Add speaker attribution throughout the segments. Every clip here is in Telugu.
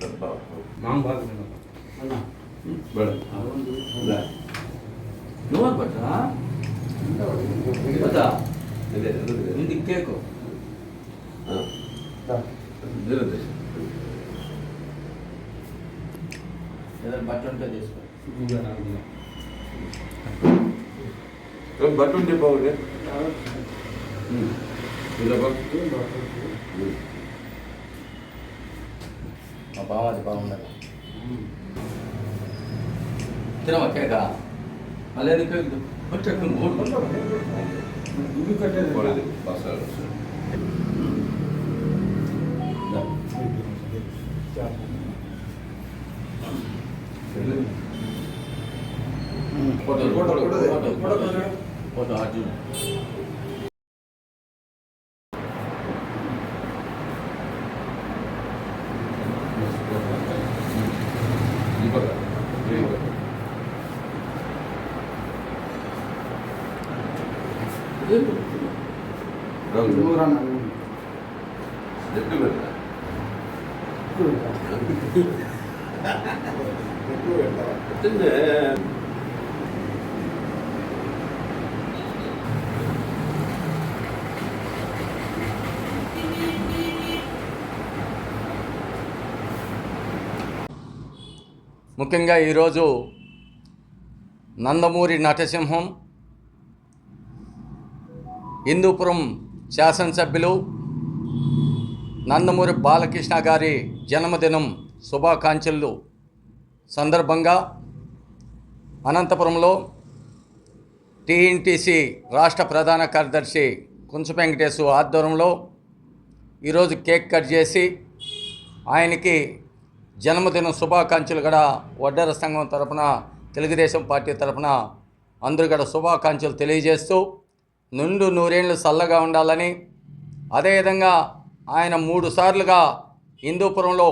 Speaker 1: తిను మామ బాగా తిను. నువ్వు పట్టా వద్దా ఇంటి కేకు ఏదైనా బట్ట ఉంటే తీసుకో
Speaker 2: బట్టు ఉంటే బాగుండే
Speaker 1: మా బావది బాగుండదు తినవా కేక? మళ్ళీ ఎందుకు. Photo photo photo photo photo ముఖ్యంగా ఈరోజు నందమూరి నటసింహం హిందూపురం శాసనసభ్యులు నందమూరి బాలకృష్ణ గారి జన్మదినం శుభాకాంక్షలు. సందర్భంగా అనంతపురంలో టీఎన్టీసీ రాష్ట్ర ప్రధాన కార్యదర్శి కుంచ వెంకటేశు ఆధ్వర్యంలో ఈరోజు కేక్ కట్ చేసి ఆయనకి జన్మదిన శుభాకాంక్షలు కూడా వడ్డర సంఘం తరపున తెలుగుదేశం పార్టీ తరపున అందరూ కూడా శుభాకాంక్షలు తెలియజేస్తూ నుండు నూరేళ్ళు చల్లగా ఉండాలని అదేవిధంగా ఆయన మూడు సార్లుగా హిందూపురంలో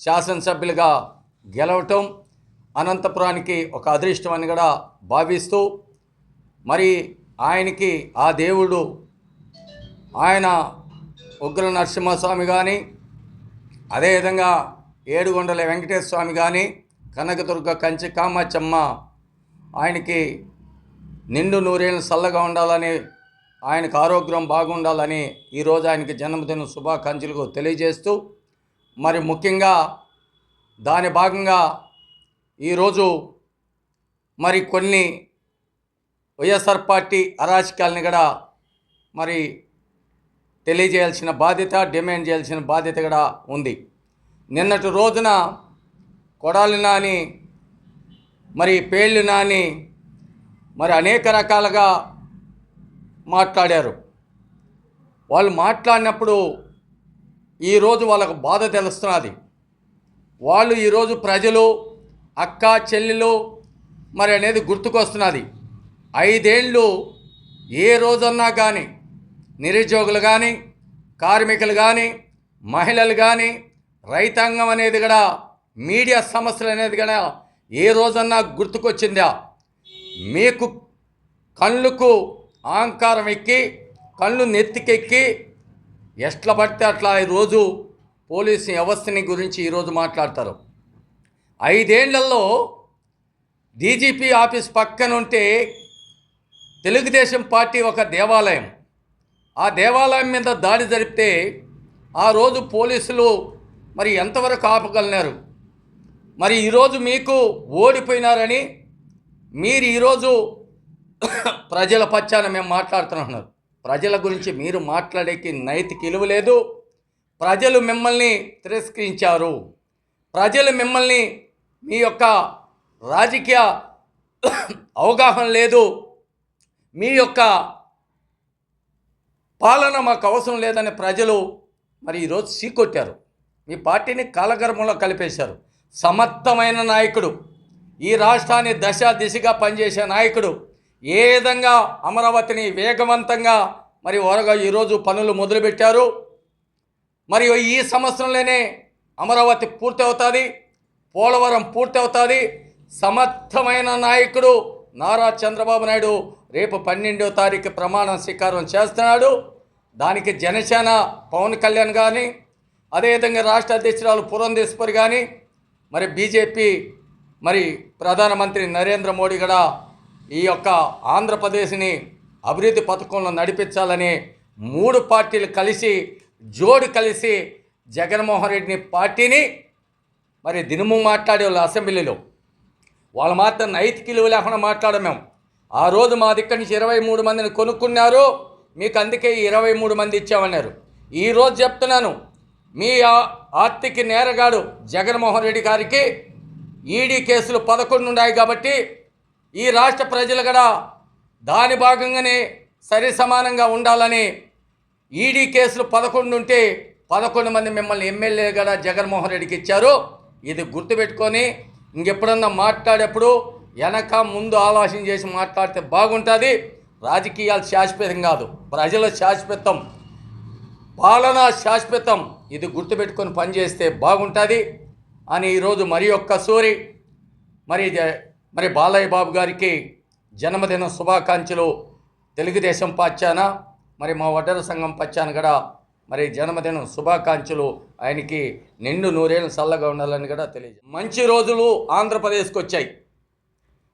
Speaker 1: శాసనసభ్యులుగా గెలవటం అనంతపురానికి ఒక అదృష్టం అని కూడా భావిస్తూ మరి ఆయనకి ఆ దేవుడు ఆయన ఉగ్ర నరసింహస్వామి కానీ అదేవిధంగా ఏడుగొండల వెంకటేశ్వర స్వామి కానీ కనకదుర్గ కంచి కామాచమ్మ ఆయనకి నిండు నూరేళ్ళు చల్లగా ఉండాలని ఆయనకు ఆరోగ్యం బాగుండాలని ఈరోజు ఆయనకి జన్మదిన శుభాకాంక్షలు తెలియజేస్తూ మరి ముఖ్యంగా దాని భాగంగా ఈరోజు మరి కొన్ని వైఎస్ఆర్ పార్టీ అరాచకాలని కూడా మరి తెలియజేయాల్సిన బాధ్యత డిమాండ్ చేయాల్సిన బాధ్యత కూడా ఉంది. నిన్నటి రోజున కొడాలి నాని మరి పేళ్ళు నాని మరి అనేక రకాలుగా మాట్లాడారు. వాళ్ళు మాట్లాడినప్పుడు ఈరోజు వాళ్ళకు బాధ తెలుస్తున్నది. వాళ్ళు ఈరోజు ప్రజలు అక్క చెల్లెలు మరి అనేది గుర్తుకొస్తున్నది. ఐదేళ్ళు ఏ రోజన్నా కానీ నిరుద్యోగులు కానీ కార్మికులు కానీ మహిళలు కానీ రైతాంగం అనేది కూడా మీడియా సమస్యలు అనేది కూడా ఏ రోజన్నా గుర్తుకొచ్చిందా? మీకు కళ్ళకు అహంకారం ఎక్కి కళ్ళు నెత్తికెక్కి ఎట్లా పడితే అట్లా ఈరోజు పోలీసు వ్యవస్థని గురించి ఈరోజు మాట్లాడతారు. ఐదేళ్ళలో డీజీపీ ఆఫీస్ పక్కన ఉంటే తెలుగుదేశం పార్టీ ఒక దేవాలయం. ఆ దేవాలయం మీద దాడి జరిపితే ఆ రోజు పోలీసులు మరి ఎంతవరకు ఆపగలిగినారు? మరి ఈరోజు మీకు ఓడిపోయినారని మీరు ఈరోజు ప్రజల పచ్చాన మేము మాట్లాడుతున్నారు ప్రజల గురించి మీరు మాట్లాడేకి నైతిక విలువ లేదు. ప్రజలు మిమ్మల్ని తిరస్కరించారు. ప్రజలు మిమ్మల్ని మీ యొక్క రాజకీయ అవగాహన లేదు. మీ యొక్క పాలన మాకు అవసరం లేదని ప్రజలు మరి ఈరోజు సీకొట్టారు మీ పార్టీని కాలగర్భంలో కలిపేశారు. సమర్థమైన నాయకుడు. ఈ రాష్ట్రాన్ని దశ దిశగా పనిచేసే నాయకుడు ఏ విధంగా అమరావతిని వేగవంతంగా మరి వరగా ఈరోజు పనులు మొదలుపెట్టారు? మరియు ఈ సంవత్సరంలోనే అమరావతి పూర్తి అవుతుంది పోలవరం పూర్తి అవుతుంది సమర్థమైన నాయకుడు నారా చంద్రబాబు నాయుడు రేపు పన్నెండో తారీఖు ప్రమాణ స్వీకారం చేస్తున్నాడు. దానికి జనసేన పవన్ కళ్యాణ్ కానీ అదేవిధంగా రాష్ట్ర అధ్యక్షురాలు పురంధేశ్వర్ కానీ మరి బీజేపీ మరి ప్రధానమంత్రి నరేంద్ర మోడీ కూడా ఈ యొక్క ఆంధ్రప్రదేశ్ని అభివృద్ధి పథకంలో నడిపించాలని మూడు పార్టీలు కలిసి జోడు కలిసి జగన్మోహన్ రెడ్డిని పార్టీని మరి దినము మాట్లాడే వాళ్ళు అసెంబ్లీలో. వాళ్ళు మాత్రం నైతిక విలువ లేకుండా మాట్లాడం మేము. ఆ రోజు మా దగ్గర నుంచి ఇరవై మూడు మందిని కొనుక్కున్నారు. మీకు అందుకే ఇరవై మూడు మంది ఇచ్చామన్నారు. ఈ రోజు చెప్తున్నాను మీ ఆర్థిక నేరగాడు జగన్మోహన్ రెడ్డి గారికి ఈడీ కేసులు పదకొండు ఉన్నాయి కాబట్టి ఈ రాష్ట్ర ప్రజలు కూడా దాని భాగంగానే సరి సమానంగా ఉండాలని ఈడీ కేసులు పదకొండు ఉంటే పదకొండు మంది మిమ్మల్ని ఎమ్మెల్యే కూడా జగన్మోహన్ రెడ్డికి ఇచ్చారు. ఇది గుర్తుపెట్టుకొని ఇంకెప్పుడన్నా మాట్లాడేప్పుడు వెనక ముందు ఆలోచన చేసి మాట్లాడితే బాగుంటుంది. రాజకీయాలు శాశ్వతం కాదు ప్రజల శాశ్వతం పాలన శాశ్వతం. ఇది గుర్తుపెట్టుకొని పనిచేస్తే బాగుంటుంది. అని ఈరోజు మరి ఒక్క సూరి మరి మరి బాలయ్య బాబు గారికి జన్మదిన శుభాకాంక్షలు. తెలుగుదేశం పచ్చాన మరి మా వడ్డర సంఘం పచ్చాన కూడా మరి జన్మదిన శుభాకాంక్షలు ఆయనకి నిండు నూరేళ్ళు చల్లగా ఉండాలని కూడా తెలియజే మంచి రోజులు ఆంధ్రప్రదేశ్కి వచ్చాయి.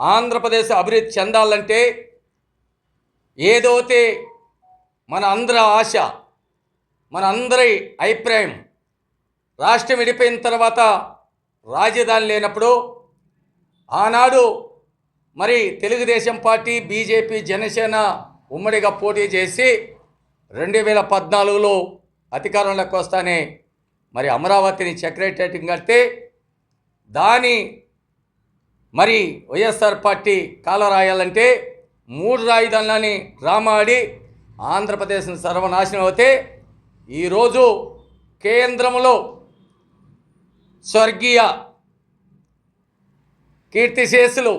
Speaker 1: ఆంధ్రప్రదేశ్ అభివృద్ధి చెందాలంటే ఏదైతే మన అందరి ఆశ మన అందరి అభిప్రాయం రాష్ట్రం విడిపోయిన తర్వాత రాజధాని లేనప్పుడు ఆనాడు మరి తెలుగుదేశం పార్టీ బీజేపీ జనసేన ఉమ్మడిగా పోటీ చేసి రెండు వేల పద్నాలుగులో అధికారంలోకి వస్తానే మరి అమరావతిని సెక్రటరియట్ కడితే దాని మరి వైఎస్ఆర్ పార్టీ కాల రాయాలంటే మూడు రాజధానులని డ్రామా ఆడి ఆంధ్రప్రదేశ్ని సర్వనాశనం అవుతే ఈరోజు కేంద్రంలో స్వర్గీయ కీర్తిశేషులు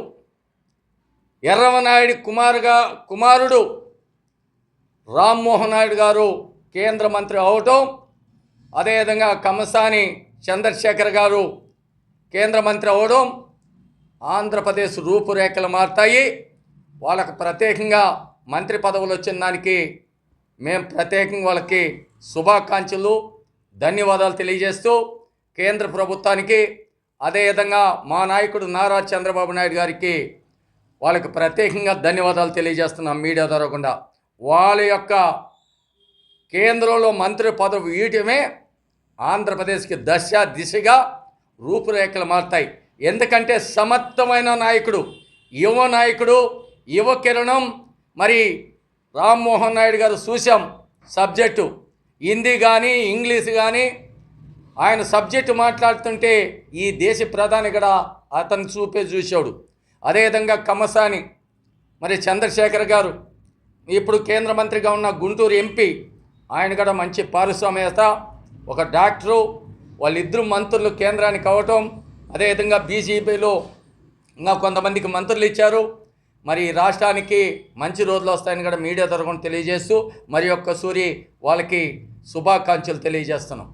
Speaker 1: ఎర్రవనాయుడి కుమారుగా కుమారుడు రామ్మోహన్ నాయుడు గారు కేంద్ర మంత్రి అవటం అదేవిధంగా కమసాని చంద్రశేఖర్ గారు కేంద్ర మంత్రి అవడం ఆంధ్రప్రదేశ్ రూపురేఖలు మారుతాయి. వాళ్ళకు ప్రత్యేకంగా మంత్రి పదవులు వచ్చిన దానికి మేము ప్రత్యేకంగా వాళ్ళకి శుభాకాంక్షలు ధన్యవాదాలు తెలియజేస్తూ కేంద్ర ప్రభుత్వానికి అదేవిధంగా మా నాయకుడు నారా చంద్రబాబు నాయుడు గారికి వాళ్ళకి ప్రత్యేకంగా ధన్యవాదాలు తెలియజేస్తున్నాం మీడియా ద్వారా కూడా. వాళ్ళ యొక్క కేంద్రంలో మంత్రి పదవి ఇయటమే ఆంధ్రప్రదేశ్కి దశ దిశగా రూపురేఖలు మారుతాయి. ఎందుకంటే సమర్థమైన నాయకుడు యువ నాయకుడు యువ కిరణం మరి రామ్మోహన్ నాయుడు గారు చూసాం సబ్జెక్టు. హిందీ కానీ ఇంగ్లీష్ కానీ ఆయన సబ్జెక్టు మాట్లాడుతుంటే ఈ దేశ ప్రధాని కూడా అతను చూపే చూశాడు. అదేవిధంగా కమసాని మరి చంద్రశేఖర్ గారు ఇప్పుడు కేంద్ర మంత్రిగా ఉన్న గుంటూరు ఎంపీ ఆయన కూడా మంచి పారిశ్రామికత ఒక డాక్టరు వాళ్ళిద్దరు మంత్రులు కేంద్రానికి అవ్వటం అదేవిధంగా బీజేపీలో ఇంకా కొంతమందికి మంత్రులు ఇచ్చారు. మరి రాష్ట్రానికి మంచి రోజులు వస్తాయని కూడా మీడియా తరఫున తెలియజేస్తూ మరి యొక్క సూరి వాళ్ళకి శుభాకాంక్షలు తెలియజేస్తున్నాం.